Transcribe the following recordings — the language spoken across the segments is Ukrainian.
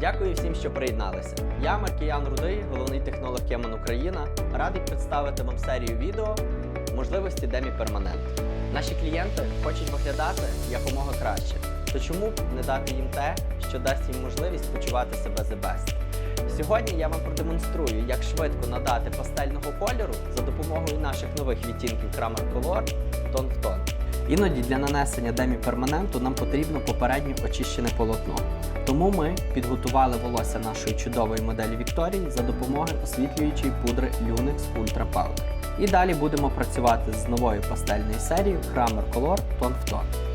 Дякую всім, що приєдналися. Я Маркіян Рудий, головний технолог Кеман Україна. Радий представити вам серію відео можливості Демі Перманент. Наші клієнти хочуть виглядати якомога краще. То чому б не дати їм те, що дасть їм можливість почувати себе the best? Сьогодні я вам продемонструю, як швидко надати пастельного кольору за допомогою наших нових відтінків Kramer Color тон в тон. Іноді для нанесення демі перманенту нам потрібно попередньо очищене полотно. Тому ми підготували волосся нашої чудової моделі Вікторії за допомогою освітлюючої пудри Lunex Ultra Powder. І далі будемо працювати з новою пастельною серією Kramer Color Tone в тон.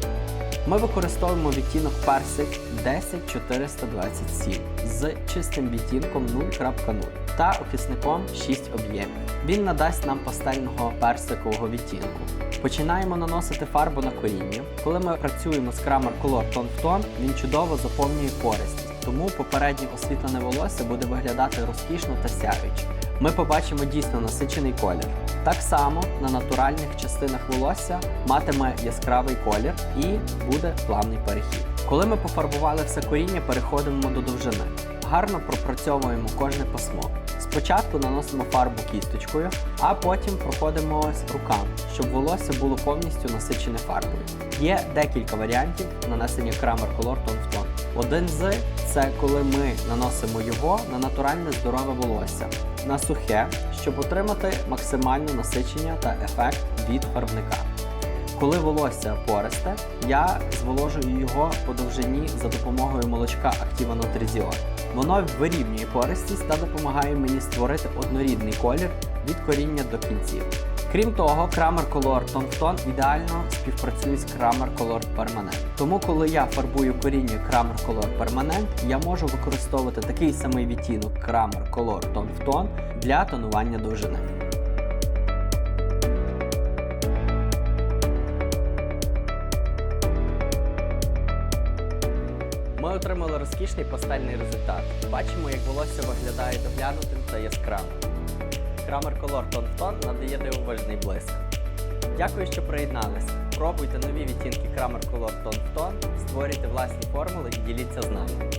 Ми використовуємо відтінок персик 10427 з чистим відтінком 0.0 та окисником 6 об'ємів. Він надасть нам пастельного персикового відтінку. Починаємо наносити фарбу на коріння. Коли ми працюємо з крамер Color тон в тон, він чудово заповнює пористість, тому попереднє освітлене волосся буде виглядати розкішно та сяюче. Ми побачимо дійсно насичений колір. Так само на натуральних частинах волосся матиме яскравий колір і буде плавний перехід. Коли ми пофарбували все коріння, переходимо до довжини. Гарно пропрацьовуємо кожне пасмо. Спочатку наносимо фарбу кісточкою, а потім проходимось руками, щоб волосся було повністю насичене фарбою. Є декілька варіантів нанесення Kramer Color тон в тон. Один з це коли ми наносимо його на натуральне здорове волосся, на сухе, щоб отримати максимальне насичення та ефект від фарбника. Коли волосся пористе, я зволожую його по довжині за допомогою молочка Activa Nutrizion. Воно вирівнює пористість та допомагає мені створити однорідний колір від коріння до кінців. Крім того, Kramer Color Tone ідеально співпрацює з Kramer Color Permanent. Тому, коли я фарбую коріння Kramer Color Permanent, я можу використовувати такий самий відтінок Kramer Color Tone для тонування довжини. Ми отримали розкішний пастельний результат. Бачимо, як волосся виглядає доглянутим та яскравим. Kramer Color Тонтон надає дивовижний блиск. Дякую, що приєдналися. Пробуйте нові відтінки Крамер Color Тонтон, створюйте власні формули і діліться з нами.